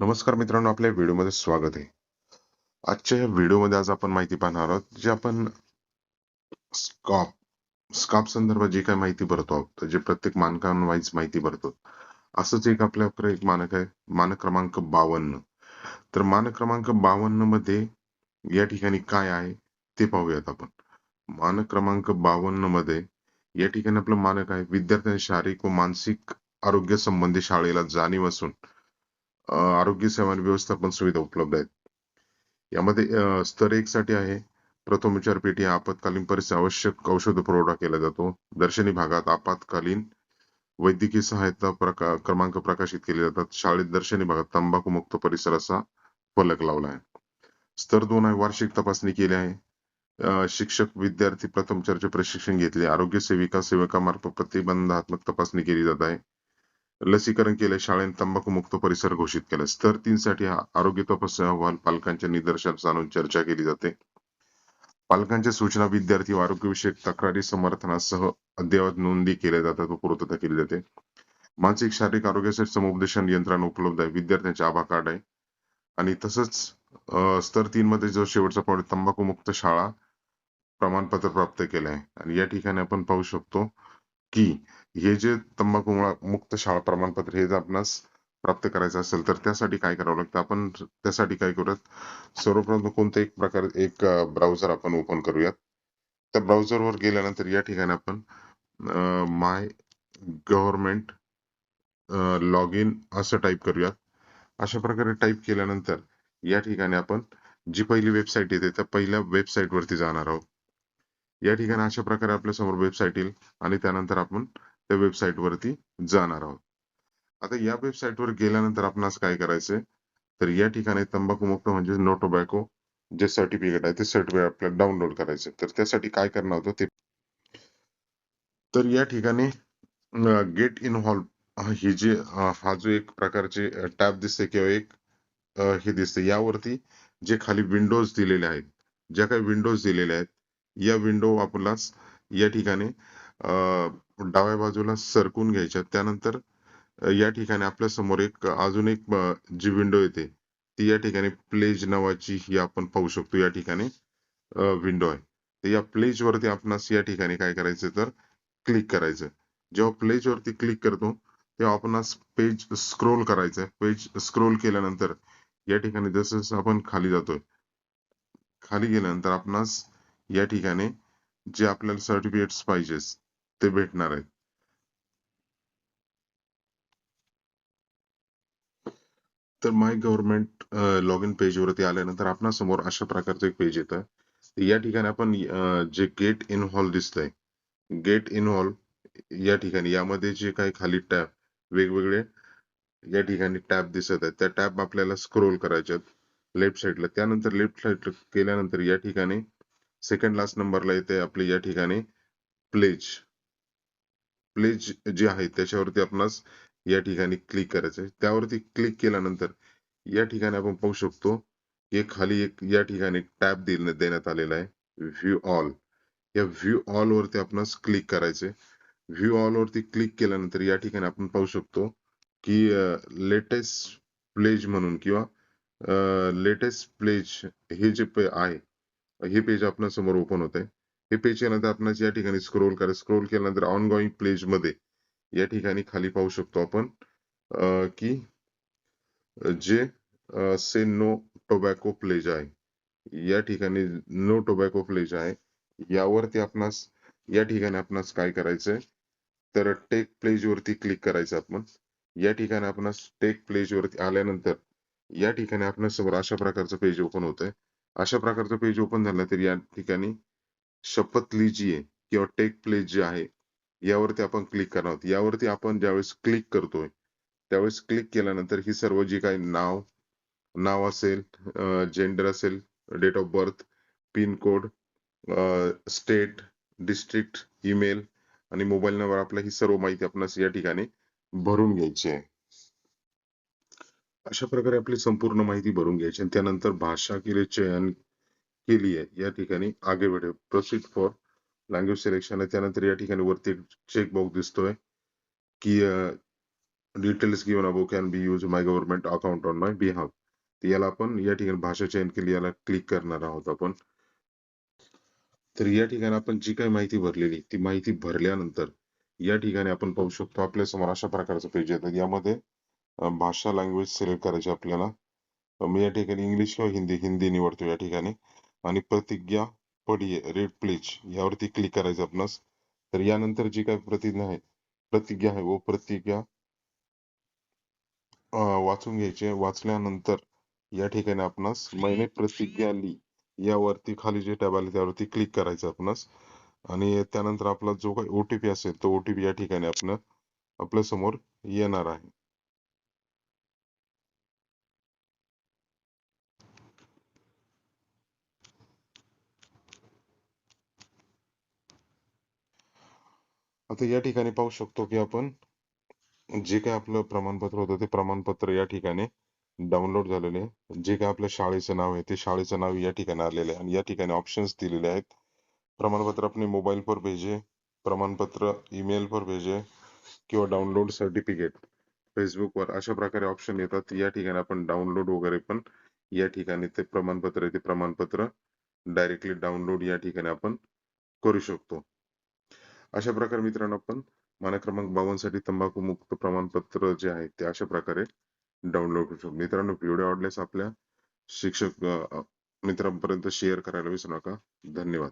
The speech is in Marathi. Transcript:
नमस्कार मित्रांनो आपल्या व्हिडिओमध्ये स्वागत आहे. आजच्या या व्हिडिओमध्ये आज आपण माहिती पाहणार आहोत जे आपण स्कॉप स्कॉप संदर्भात जे काही माहिती भरतो आहोत जे प्रत्येक मानकांवाईज माहिती भरतो. असंच एक आपल्याकडे एक मानक आहे मानक क्रमांक बावन्न. तर मानक क्रमांक बावन्नमध्ये या ठिकाणी काय आहे ते पाहूयात आपण. मानक क्रमांक बावन्नमध्ये या ठिकाणी आपलं मानक आहे विद्यार्थ्यांनी शारीरिक व मानसिक आरोग्य संबंधी शाळेला जाणीव असून आरोग्य सेवा आणि व्यवस्थापन सुविधा उपलब्ध आहेत. यामध्ये स्तर एक साठी आहे प्रथमोपचार पेटी आपत्कालीन परिस्थिती आवश्यक औषध पुरवठा केला जातो. दर्शनी भागात आपत्कालीन वैद्यकीय सहायता प्रका क्रमांक प्रकाशित केले जातात. शाळेत दर्शनी भागात तंबाखू मुक्त परिसर असा फलक लावला आहे. स्तर दोन आहे. वार्षिक तपासणी केली आहे. शिक्षक विद्यार्थी प्रथम चर्चे प्रशिक्षण घेतले. आरोग्य सेविका सेवकामार्फत प्रतिबंधात्मक तपासणी केली जात आहे. लसीकरण केले शाळेत तंबाखू मुक्त परिसर घोषित केला स्तर तीन साठी हा आरोग्य तपासणी अहवाल पालकांच्या निदर्शनास आणून चर्चा केली जाते. पालकांच्या सूचना विद्यार्थी व आरोग्यविषयक तक्रारी समर्थनासह अद्ययावत नोंदी केल्या जातात व पूर्तता केली जाते. मानसिक शारीरिक आरोग्यासाठी समुपदेशन यंत्रणा उपलब्ध आहे. विद्यार्थ्यांचे आभा कार्ड आहे. आणि तसंच स्तर तीन मध्ये जो शेवटचा पॉईंट तंबाखू मुक्त शाळा प्रमाणपत्र प्राप्त केलं आहे आणि या ठिकाणी आपण पाहू शकतो की हे जे तंबाखू मुक्त शाळा प्रमाणपत्र हे जर आपणास प्राप्त करायचं असेल तर त्यासाठी काय करावं लागतं? आपण त्यासाठी काय करूयात? सर्वप्रथम कोणत्या एक प्रकार एक ब्राउझर आपण ओपन करूयात? त्या browser वर गेल्यानंतर या ठिकाणी आपण माय गव्हर्नमेंट लॉग इन असं टाईप करूयात. अशा प्रकारे टाईप केल्यानंतर या ठिकाणी आपण जी पहिली वेबसाईट येते त्या पहिल्या वेबसाईट वरती जाणार आहोत. या ठिकाणी अशा प्रकारे आपल्यासमोर वेबसाईट येईल आणि त्यानंतर आपण त्या वेबसाईट वरती जाणार आहोत. आता या वेबसाईट वर गेल्यानंतर आपण काय करायचंय? तर या ठिकाणी तंबाखू मुक्त म्हणजे नो टोबॅको जे सर्टिफिकेट आहे ते सर्टिफिकेट आपल्याला डाउनलोड करायचे तर त्यासाठी काय करणार होतं ते तर या ठिकाणी गेट इन्व्हॉल्व ही जे हा जो एक प्रकारचे टॅब दिसते किंवा एक हे दिसते यावरती जे खाली विंडोज दिलेले आहेत ज्या काही विंडोज दिलेल्या आहेत या विंडो आपल्यास या ठिकाणी अं, डाव्या बाजूला सरकून घ्यायच्या. त्यानंतर या ठिकाणी आपल्यासमोर एक अजून एक जी विंडो येते ती या ठिकाणी प्लेज नावाची ही आपण पाहू शकतो. या ठिकाणी विंडो आहे. तर या प्लेज वरती आपणास या ठिकाणी काय करायचं तर क्लिक करायचं. जेव्हा प्लेज वरती क्लिक करतो तेव्हा आपणास पेज स्क्रोल करायचं पेज स्क्रोल केल्यानंतर या ठिकाणी जसं जसं आपण खाली जातोय खाली गेल्यानंतर आपणास या ठिकाणी जे आपल्याला सर्टिफिकेट्स पाहिजेत ते भेटणार आहेत. तर my government log in page वरती आल्यानंतर आपणा समोर अशा प्रकारचं एक पेज येतं. या ठिकाणी आपण जे गेट इन्व्हॉल्व दिसतंय गेट इन्व्हॉल्व या ठिकाणी यामध्ये जे काही खाली टॅब वेगवेगळे या ठिकाणी टॅब दिसत आहेत. त्या टॅब आपल्याला स्क्रोल करायच्यात लेफ्ट साईडला त्यानंतर लेफ्ट साईड केल्यानंतर या ठिकाणी सेकंड लास्ट नंबरला येते आपली या ठिकाणी प्लेज प्लेज जे आहे त्याच्यावरती आपणास या ठिकाणी क्लिक करायचं आहे त्यावरती क्लिक केल्यानंतर या ठिकाणी आपण पाहू शकतो की खाली एक या ठिकाणी टॅब देण्यात आलेला आहे व्ह्यू ऑल या व्ह्यू ऑल वरती आपणास क्लिक करायचे व्ह्यू ऑल वरती क्लिक केल्यानंतर या ठिकाणी आपण पाहू शकतो की लेटेस्ट प्लेज म्हणून किंवा लेटेस्ट प्लेज हे जे आहे हे पेज आपल्यासमोर ओपन होत आहे हे पेज केल्यानंतर आपण या ठिकाणी स्क्रोल करा. स्क्रोल केल्यानंतर ऑन गोईंग प्लेजमध्ये या ठिकाणी खाली पाहू शकतो आपण की जे से नो टोबॅको प्लेज आहे. या ठिकाणी नो टोबॅको प्लेज आहे. यावरती आपणास या ठिकाणी आपणास काय करायचंय? तर टेक प्लेज वरती क्लिक करायचं आपण. या ठिकाणी आपणास टेक प्लेज वरती आल्यानंतर या ठिकाणी आपल्यासमोर अशा प्रकारचं पेज ओपन होत आहे अशा प्रकारचं पेज ओपन झालं तर या ठिकाणी शपथ लीजिये किंवा टेक प्लेज जे आहे यावरती आपण क्लिक करणार आहोत. यावरती आपण ज्यावेळेस क्लिक करतोय त्यावेळेस क्लिक केल्यानंतर ही सर्व जी काही नाव नाव असेल जेंडर असेल date of birth pin code state district email आणि मोबाईल नंबर आपला ही सर्व माहिती आपणास या ठिकाणी भरून घ्यायची आहे. अशा प्रकारे आपली संपूर्ण माहिती भरून घ्यायची आणि त्यानंतर भाषा केली चयन केली आहे. या ठिकाणी आगे बढे प्रोसीड फॉर लँग्वेज सिलेक्शन आहे. त्यानंतर या ठिकाणी वरती चेक बॉक्स दिसतोय की details given above can be use my government account on my behalf याला आपण या ठिकाणी भाषा चयन केली याला क्लिक करणार आहोत आपण. तर या ठिकाणी आपण जी काही माहिती भरलेली ती माहिती भरल्यानंतर या ठिकाणी आपण पाहू शकतो आपल्यासमोर अशा प्रकारचं पेज येतात यामध्ये भाषा लँग्वेज सिलेक्ट करायची आपल्याला. मी या ठिकाणी इंग्लिश किंवा हिंदी हिंदी निवडतो या ठिकाणी. आणि प्रतिज्ञा पडी रेड प्लेज यावरती क्लिक करायचं आपणास. तर यानंतर जी काय प्रतिज्ञा आहे प्रतिज्ञा आहे व प्रतिज्ञा. वाचून घ्यायचे वाचल्यानंतर या ठिकाणी आपणास मैने प्रतिज्ञा ली यावरती खाली जे टॅब आले त्यावरती क्लिक करायचं आपणास. आणि त्यानंतर आपला जो काही ओटीपी असेल तो ओटीपी या ठिकाणी आपण आपल्यासमोर येणार आहे. आता या ठिकाणी पाहू शकतो की आपण जे काय आपलं प्रमाणपत्र होतं ते प्रमाणपत्र या ठिकाणी डाउनलोड झालेले आहे. जे काय आपल्या शाळेचं नाव आहे ते शाळेचं नाव या ठिकाणी आलेलं आहे आणि या ठिकाणी ऑप्शन्स दिलेले आहेत. प्रमाणपत्र आपण मोबाईल पर भेजे प्रमाणपत्र ईमेल पर भेजे किंवा डाउनलोड सर्टिफिकेट फेसबुकवर अशा प्रकारे ऑप्शन येतात. या ठिकाणी आपण डाउनलोड वगैरे पण या ठिकाणी ते प्रमाणपत्र आहे ते प्रमाणपत्र डायरेक्टली डाउनलोड या ठिकाणी आपण करू शकतो. अशा प्रकारे मित्रांनो आपण माना क्रमांक बावन्नसाठी तंबाखू मुक्त प्रमाणपत्र जे आहे ते अशा प्रकारे डाउनलोड करू शकतो. मित्रांनो व्हिडिओ आवडल्यास आपल्या शिक्षक मित्रांपर्यंत शेअर करायला विसरू नका. धन्यवाद.